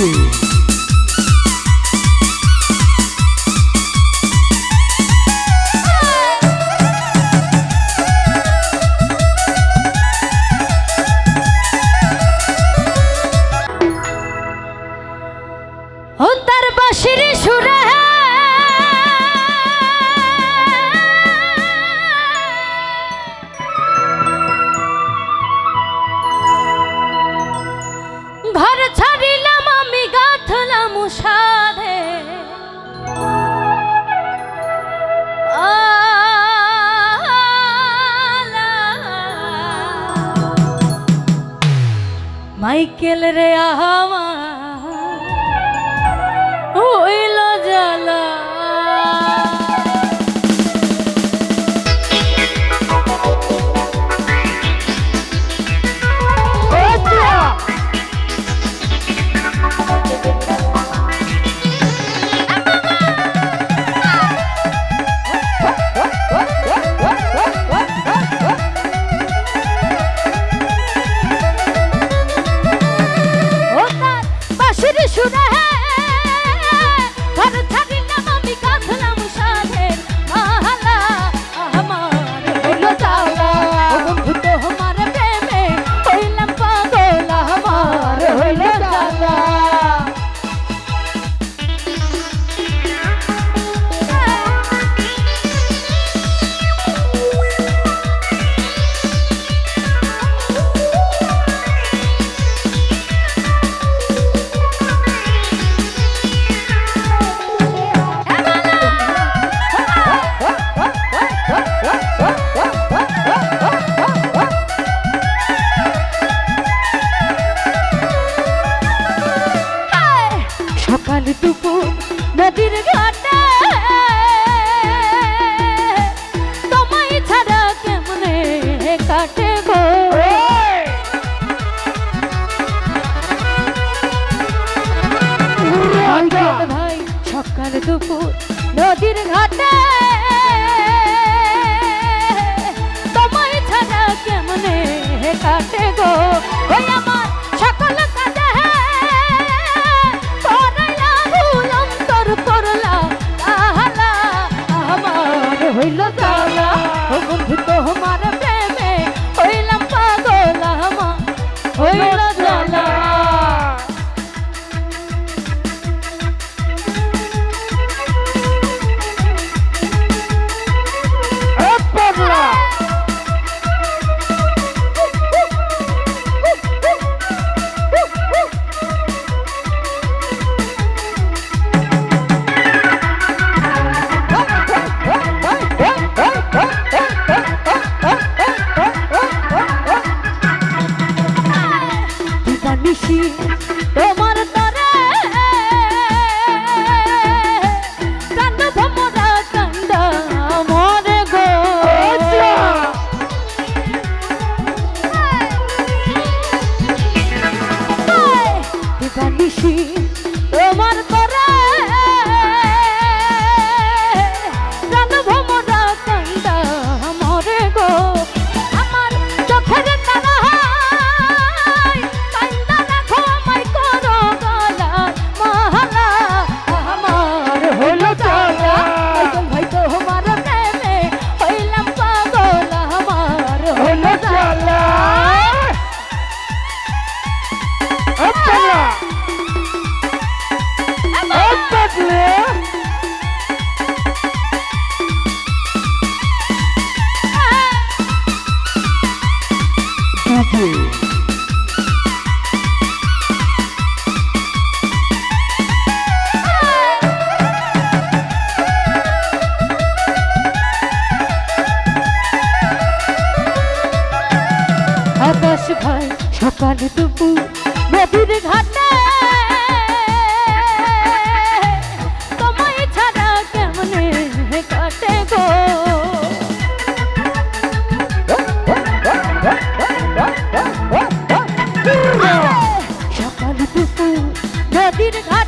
Oh. Michael রে আহা হইল জ্বালা। সকাল দুপুর নদীর ঘাটে। তোমায় ছাড়া কেমনে কাটে গো? ভাই সকাল দুপুর নদীর ঘাটে। তোমায় ছাড়া কেমনে কাটে গো? কাল তবু গভীর ঘাটে। তোমায় ছাড়া কেমনে কাটে গো? সকাল দুপুর গভীর ঘাটে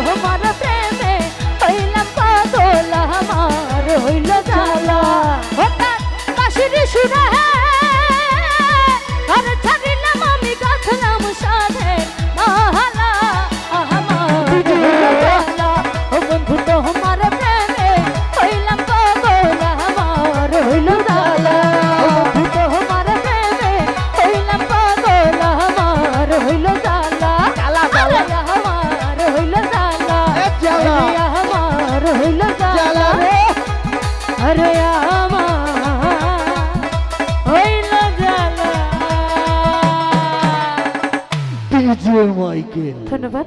Vamos. মাইকেল ধন্যবাদ।